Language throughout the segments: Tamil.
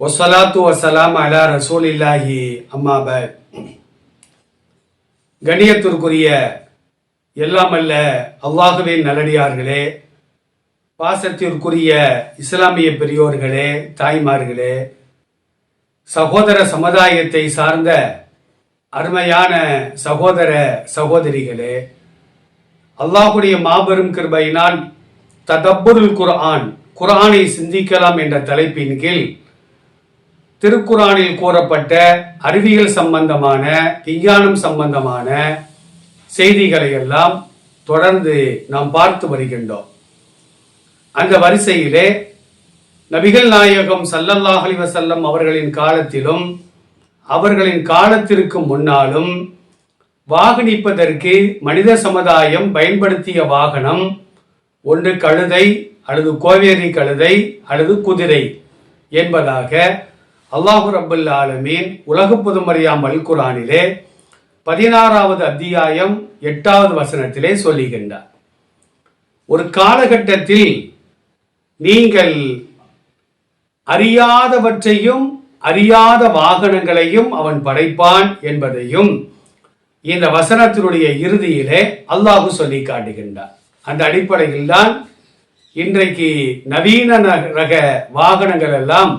ஒசலாத்து வஸ்ஸலாம் அலா ரசூலில்லாஹி. அம்மா பத் எல்லாம் எல்லாமல்ல அல்லாஹுவின் நல்லடியார்களே பாசத்திற்குரிய இஸ்லாமிய பெரியோர்களே தாய்மார்களே சகோதர சமுதாயத்தை சார்ந்த அருமையான சகோதர சகோதரிகளே அல்லாஹுடைய மாபெரும் கிருபையினால் ததப்புருல் குர்ஆன் குர்ஆனை சிந்திக்கலாம் என்ற தலைப்பின் கீழ் திருக்குரானில் கூறப்பட்ட அறிவியல் சம்பந்தமான விஞ்ஞானம் சம்பந்தமான செய்திகளை எல்லாம் தொடர்ந்து நாம் பார்த்து வருகின்றோம். அந்த வரிசையிலே நபிகள் நாயகம் சல்லல்லாஹ் அலிவசல்லம் அவர்களின் காலத்திலும் அவர்களின் காலத்திற்கு முன்னாலும் வாகனிப்பதற்கு மனித சமுதாயம் பயன்படுத்திய வாகனம் ஒன்று கழுதை அல்லது கோவேரி கழுதை அல்லது குதிரை என்பதாக அல்லாஹு ரபுல் ஆலமீன் உலக புதுமறியாம் அல்குரானிலே பதினாறாவது அத்தியாயம் எட்டாவது வசனத்திலே சொல்லுகின்றார். ஒரு காலகட்டத்தில் நீங்கள் அறியாதவற்றையும் அறியாத வாகனங்களையும் அவன் படைப்பான் என்பதையும் இந்த வசனத்தினுடைய இறுதியிலே அல்லாஹு சொல்லி காட்டுகின்றார். அந்த அடிப்படையில் தான் இன்றைக்கு நவீன ரக வாகனங்கள் எல்லாம்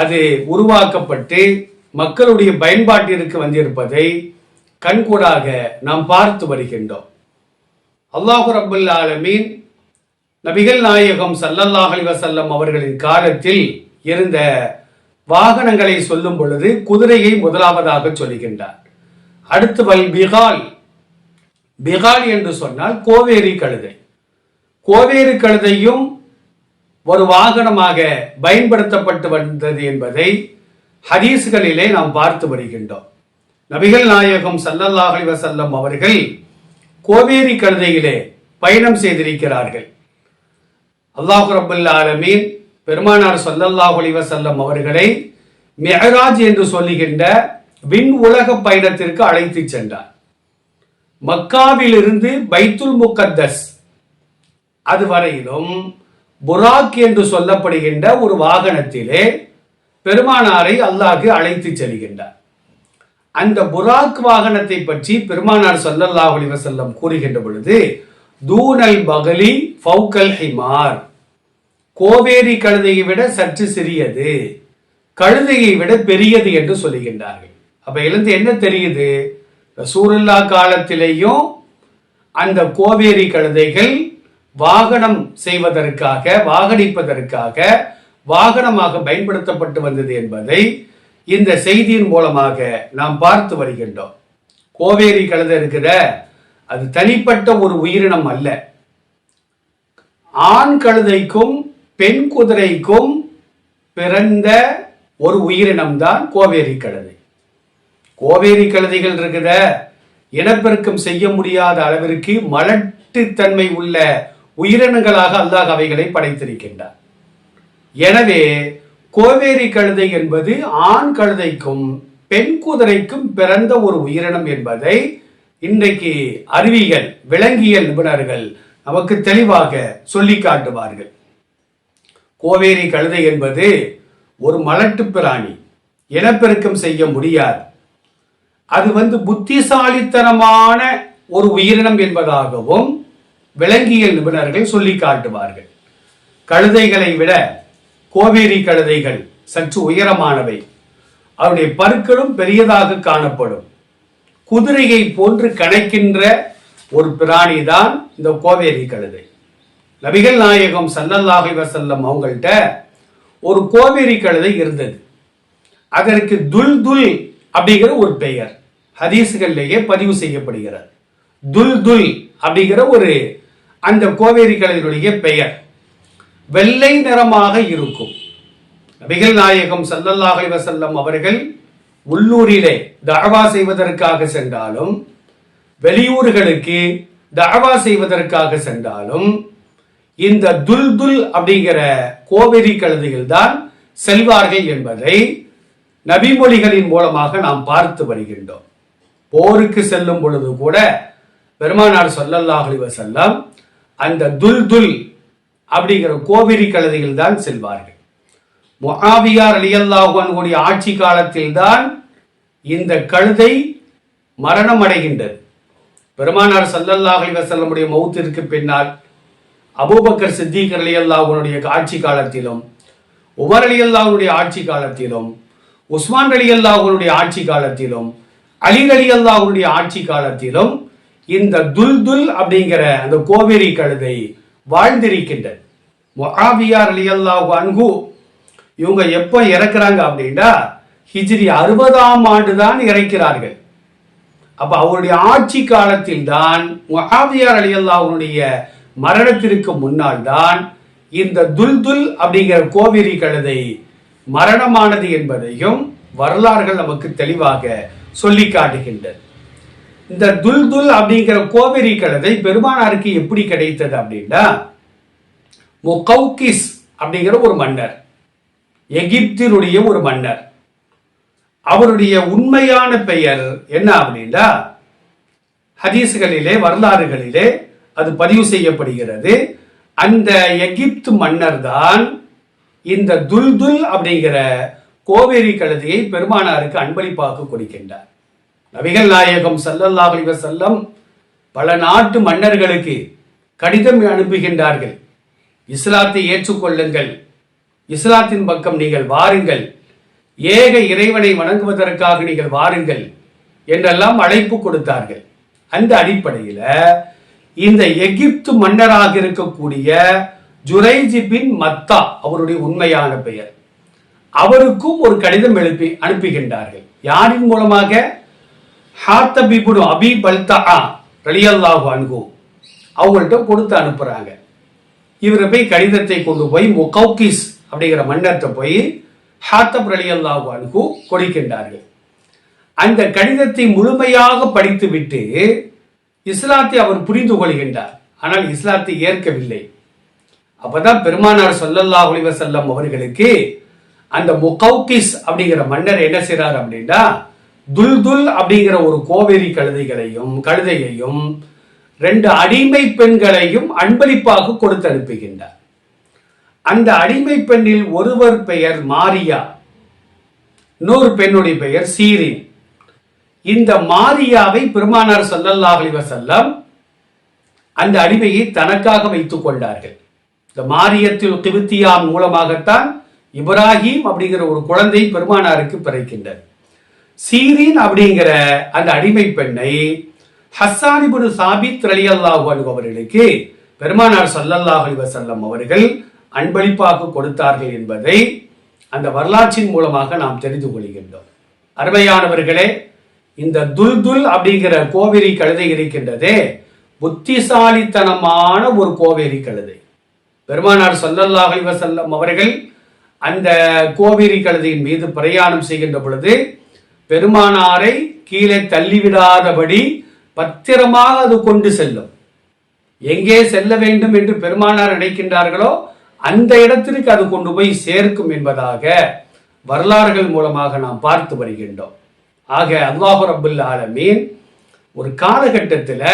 அது உருவாக்கப்பட்டு மக்களுடைய பயன்பாட்டிற்கு வந்திருப்பதை கண்கூடாக நாம் பார்த்து வருகின்றோம். அல்லாஹு ரபுல் ஆலமீன் நபிகள் நாயகம் ஸல்லல்லாஹு அலைஹி அவர்களின் காலத்தில் இருந்த வாகனங்களை சொல்லும் பொழுது குதிரையை முதலாவதாக சொல்லுகின்றார். அடுத்து வல் பிகால். பிகால் என்று சொன்னால் கோவேரி கழுதை. கோவேரி கழுதையும் ஒரு வாகனமாக பயன்படுத்தப்பட்டு வந்தது என்பதை ஹதீஸ்களிலே நாம் பார்த்து வருகின்றோம். நபிகள் நாயகம் ஸல்லல்லாஹு வசல்லம் அவர்கள் கோவேரி கழுதையிலே பயணம் செய்திருக்கிறார்கள். அல்லாஹு ரபுல்ல ஆலமீன் பெருமானார் ஸல்லல்லாஹு அலைஹி அவர்களை மெஹராஜ் என்று சொல்லுகின்ற விண் உலக பயணத்திற்கு அழைத்து சென்றார். மக்காவிலிருந்து பைத்துல் முக்கத்தஸ் அது வரையிலும் புராக் என்று சொல்லப்படுகின்ற ஒரு வாகனத்திலே பெருமானாரை அல்லாஹ் அழைத்து செல்கின்றார். அந்த புராக் வாகனத்தை பற்றி பெருமானார் ஸல்லல்லாஹு அலிவசல்லம் கூறுகின்ற பொழுது தூனல் பகலி ஃபௌகல் ஹிமார். கோவேரி கழுதையை விட சற்று சிறியது கழுதையை விட பெரியது என்று சொல்லுகின்றார்கள் அப்ப இருந்து என்ன தெரியுது? சூரல்லா காலத்திலேயும் அந்த கோவேரி கழுதைகள் வாகனம் செய்வதற்காக வாகனிப்பதற்காக வாகனமாக பயன்படுத்தப்பட்டு வந்தது என்பதை இந்த செய்தியின் மூலமாக நாம் பார்த்து வருகின்றோம். கோவேரி கழுதை இருக்கிற அது தனிப்பட்ட ஒரு உயிரினம் அல்ல. ஆண் கழுதைக்கும் பெண் குதிரைக்கும் பிறந்த ஒரு உயிரினம் தான் கோவேரி கழுதை. கோவேரி கழுதைகள் இருக்குத இனப்பெருக்கம் செய்ய முடியாத அளவிற்கு மலட்டுத்தன்மை உள்ள உயிரினங்களாக அல்லாஹ் அவைகளை படைத்திருக்கின்றார். எனவே கோவேரி கழுதை என்பது ஆண் கழுதைக்கும் பெண் குதிரைக்கும் பிறந்த ஒரு உயிரினம் என்பதை இன்றைக்கு அறிவியல் விலங்கியல் நிபுணர்கள் நமக்கு தெளிவாக சொல்லி காட்டுவார்கள். கோவேரி கழுதை என்பது ஒரு மலட்டு பிராணி இனப்பெருக்கம் செய்ய முடியாது. அது வந்து புத்திசாலித்தனமான ஒரு உயிரினம் என்பதாகவும் விலங்கியல் நிபுணர்கள் சொல்லி காட்டுவார்கள். கழுதைகளை விட கோவேரி கழுதைகள் சற்று உயரமானவை. அவருடைய பற்களும் பெரியதாக காணப்படும். குதிரையை போன்று கணக்கின்ற ஒரு பிராணி தான் இந்த கோவேரி கழுதை. நபிகள் நாயகம் சல்லல்லாஹி வசல்லம் அவங்கள்ட்ட ஒரு கோவேரி கழுதை இருந்தது. அதற்கு துல் துல் அப்படிங்கிற ஒரு பெயர். ஹதீஸ்களிலேயே பதிவு செய்யப்படுகிறது. துல் துல் அப்படிங்கிற ஒரு அந்த கோவேரி கழுதையினுடைய பெயர். வெள்ளை நிறமாக இருக்கும். நபிகள் நாயகம் சல்லல்லாஹி வசல்லம் அவர்கள் உள்ளூரிலே தஅவா செய்வதற்காக சென்றாலும் வெளியூர்களுக்கு தஅவா செய்வதற்காக சென்றாலும் இந்த துல்துல் அப்படிங்கிற கோவேரி கழுதையில் தான் செல்வார்கள் என்பதை நபிமொழிகளின் மூலமாக நாம் பார்த்து வருகின்றோம். போருக்கு செல்லும் பொழுது கூட பெருமானார் ஸல்லல்லாஹு செல்லம் அந்த அந்த துல்துல் அப்படிங்கிற கோவிரி கழுதையில் தான் செல்வார்கள். முகாவியார் அலியல்லாஹுடைய ஆட்சி ஆட்சி காலத்தில்தான் இந்த கழுதை மரணம் அடைகின்றது. பெருமானார் சல்லல்லாஹலி வசல்லமுடைய மௌத்திற்கு பின்னால் அபூபக்கர் சித்திக் ரலியல்லாஹுனுடைய ஆட்சி காலத்திலும் உமர் ரலியல்லாஹுடைய ஆட்சி காலத்திலும் உஸ்மான் ரலியல்லாஹுனுடைய ஆட்சி காலத்திலும் அலி ரலியல்லாஹுடைய ஆட்சி காலத்திலும் இந்த துல்துல் அப்படிங்கிற அந்த கோவேரி கழுதை வாழ்ந்திருக்கின்றது. மொஹாபியார் அலியல்லாஹு அன்ஹு இவங்க எப்போ இறக்குறாங்க அப்படின்னா ஹிஜ்ரி அறுபதாம் ஆண்டு தான் இறக்கிறார்கள். அப்போ அவருடைய ஆட்சி காலத்தில் தான் முஹாவியார் அலியல்லாவுடைய மரணத்திற்கு முன்னால் தான் இந்த துல்துல் அப்படிங்கிற கோவேரி கழுதை மரணமானது என்பதையும் வரலாறுகள் நமக்கு தெளிவாக சொல்லி காட்டுகின்றது இந்த துல்துல் அப்படிங்கிற கோவேரி கழுதை பெருமானாருக்கு எப்படி கிடைத்தது அப்படின்னா முகௌகிஸ் அப்படிங்கிற ஒரு மன்னர் எகிப்தினுடைய ஒரு மன்னர். அவருடைய உண்மையான பெயர் என்ன அப்படின்னா ஹதீஸ்களிலே வரலாறுகளிலே அது பதிவு செய்யப்படுகிறது. அந்த எகிப்து மன்னர் தான் இந்த துல்துல் அப்படிங்கிற கோவேரி கழுதையை பெருமானாருக்கு அன்பளிப்பாக கொடுக்கின்றார். நபிகள் நாயகம் ஸல்லல்லாஹு அலைஹி பல நாட்டு மன்னர்களுக்கு கடிதம் அனுப்புகின்றார்கள். இஸ்லாத்தை ஏற்றுக்கொள்ளுங்கள். இஸ்லாத்தின் பக்கம் நீங்கள் வாருங்கள். ஏக இறைவனை வணங்குவதற்காக நீங்கள் வாருங்கள் என்றெல்லாம் அழைப்பு கொடுத்தார்கள். அந்த அடிப்படையில் இந்த எகிப்து மன்னராக இருக்கக்கூடிய ஜுரைஜி பின் மத்தா அவருடைய உண்மையான பெயர். அவருக்கும் ஒரு கடிதம் எழுப்பி அனுப்புகின்றார்கள். யாரின் மூலமாக? ஹாத்தபிபுடு அபி பல்தா ரலியல்லாஹு அன்கு அவங்கள்ட்ட கொடுத்து அனுப்புகிறாங்க இவரை போய் கடிதத்தை கொண்டு போய் முகௌகிஸ் அப்படிங்கிற மன்னர்கிட்ட போய் ஹாத்தப் ரலியல்லாஹு அன்கு கொடுக்கின்றார்கள். அந்த கடிதத்தை முழுமையாக படித்துவிட்டு இஸ்லாத்தை அவர் புரிந்து கொள்கின்றார். ஆனால் இஸ்லாத்தை ஏற்கவில்லை. அப்பதான் பெருமானார் சொல்லல்லா ஒளிவசல்லம் அவர்களுக்கு அந்த முகௌகிஸ் அப்படிங்கிற மன்னர் என்ன செய்றார் அப்படின்னா துல்துல் அப்படிங்கிற ஒரு கோவேரி கழுதைகளையும் கழுதையையும் ரெண்டு அடிமை பெண்களையும் அன்பளிப்பாக கொடுத்து அனுப்புகின்றார். அந்த அடிமை பெண்ணில் ஒருவர் பெயர் மாரியா இன்னொரு பெண்ணுடைய பெயர் சீரின். இந்த மாரியாவை பெருமானார் ஸல்லல்லாஹு செல்லம் அந்த அடிமையை தனக்காக வைத்துக் கொண்டார்கள். இந்த மாரியத்தில் கிபித்தியான் மூலமாகத்தான் இப்ராஹிம் அப்படிங்கிற ஒரு குழந்தை பெருமானாருக்கு பிறக்கின்றது. சீரின் அப்படிங்கிற அந்த அடிமை பெண்ணை ஹஸ்ஸானிபுடு சாபித் ரலியல்லாஹு அன்ஹு அவர்களுக்கு பெருமானார் ஸல்லல்லாஹு அலிவசல்லம் அவர்கள் அன்பளிப்பாக கொடுத்தார்கள் என்பதை அந்த வரலாற்றின் மூலமாக நாம் தெரிந்து கொள்கின்றோம். அருமையானவர்களே இந்த துல்துல் அப்படிங்கிற கோவேரி கழுதை இருக்கின்றதே புத்திசாலித்தனமான ஒரு கோவேரி கழுதை. பெருமானார் ஸல்லல்லாஹு அலிவசல்லம் அவர்கள் அந்த கோவேரி கழுதையின் மீது பிரயாணம் செய்கின்ற பொழுது பெருமானாரை கீழே தள்ளிவிடாதபடி பத்திரமாக அது கொண்டு செல்லும். எங்கே செல்ல வேண்டும் என்று பெருமானார் நினைக்கின்றார்களோ அந்த இடத்திற்கு அது கொண்டு போய் சேர்க்கும் என்பதாக வரலாறுகள் மூலமாக நாம் பார்த்து வருகின்றோம். ஆக அல்லாஹு ரபுல் ஆலமீன் ஒரு காலகட்டத்தில்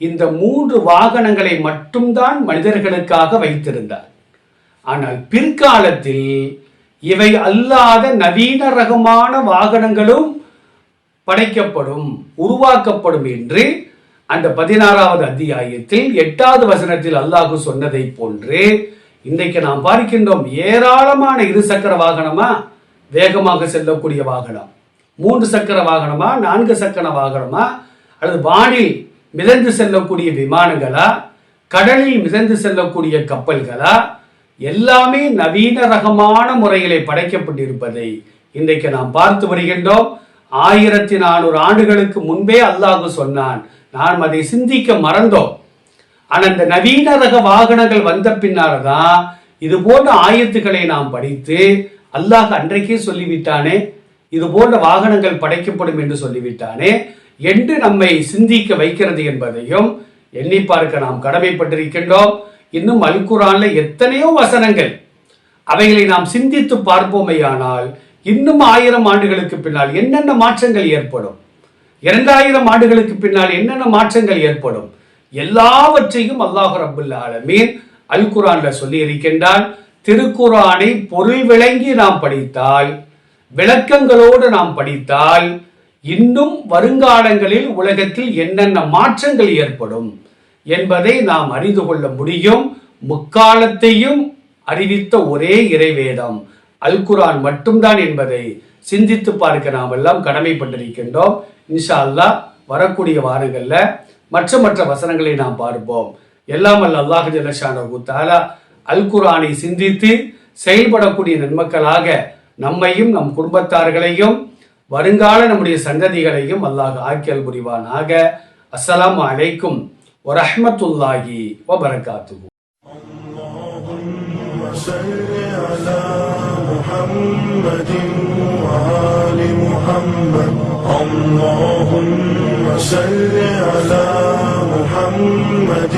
இந்த மூன்று வாகனங்களை மட்டும்தான் மனிதர்களுக்காக வைத்திருந்தார். ஆனால் பிற்காலத்தில் இவை அல்லாத நவீன ரகமான வாகனங்களும் படைக்கப்படும் உருவாக்கப்படும் என்று அந்த பதினாறாவது அத்தியாயத்தில் எட்டாவது வசனத்தில் அல்லாஹு சொன்னதை போன்று இன்றைக்கு நாம் பார்க்கின்றோம். ஏராளமான இருசக்கர வாகனமா? வேகமாக செல்லக்கூடிய வாகனம். மூன்று சக்கர வாகனமா? நான்கு சக்கர வாகனமா? அல்லது வானில் மிதந்து செல்லக்கூடிய விமானங்களா? கடலில் மிதந்து செல்லக்கூடிய கப்பல்களா? எல்லாமே நவீன ரகமான முறையிலே படைக்கப்பட்டிருப்பதை இன்றைக்கு நாம் பார்த்து வருகின்றோம். ஆயிரத்தி நானூறு ஆண்டுகளுக்கு முன்பே அல்லாஹ் சொன்னான் நாம் அதை சிந்திக்க மறந்தோம். ஆனால் இந்த நவீன ரக வாகனங்கள் வந்த பின்னால்தான் இது போன்ற ஆயத்துக்களை நாம் படித்து அல்லாஹ் அன்றைக்கே சொல்லிவிட்டானே இது போன்ற வாகனங்கள் படைக்கப்படும் என்று சொல்லிவிட்டானே என்று நம்மை சிந்திக்க வைக்கிறது என்பதையும் எண்ணி பார்க்க நாம் கடமைப்பட்டிருக்கின்றோம். இன்னும் அல்குரான்ல எத்தனையோ வசனங்கள். அவைகளை நாம் சிந்தித்து பார்ப்போமேயானால் இன்னும் ஆயிரம் ஆண்டுகளுக்கு பின்னால் என்னென்ன மாற்றங்கள் ஏற்படும்? இரண்டாயிரம் ஆண்டுகளுக்கு பின்னால் என்னென்ன மாற்றங்கள் ஏற்படும்? எல்லாவற்றையும் அல்லாஹு ரபுல்ல ஆலமீன் அல் குரான்ல சொல்லி இருக்கின்றான் திருக்குரானை பொருள் விளங்கி நாம் படித்தால் விளக்கங்களோடு நாம் படித்தால் இன்னும் வருங்காலங்களில் உலகத்தில் என்னென்ன மாற்றங்கள் ஏற்படும்? என்பதை நாம் அறிந்து கொள்ள முடியும். முக்காலத்தையும் அறிவித்த ஒரே இறைவேதம். அல்குரான் மட்டும்தான் என்பதை சிந்தித்து பார்க்க நாம் எல்லாம் கடமைப்பட்டிருக்கின்றோம். இன்ஷா அல்லாஹ் வரக்கூடிய வாரங்களில் மற்ற மற்ற வசனங்களை நாம் பார்ப்போம். எல்லாம் அல்ல அல்லாஹ் ஜல்லஷானு தாலா சிந்தித்து செயல்படக்கூடிய நன்மக்களாக நம்மையும் நம் குடும்பத்தார்களையும் வருங்கால நம்முடைய சந்ததிகளையும் அல்லாஹ் ஆக்கியல் புரிவானாக. அஸ்ஸலாம் அலைக்கும். ورحمة الله وبركاته اللهم صل على محمد وآل محمد. اللهم صل على محمد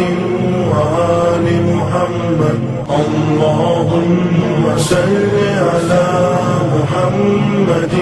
وآل محمد. اللهم صل على محمد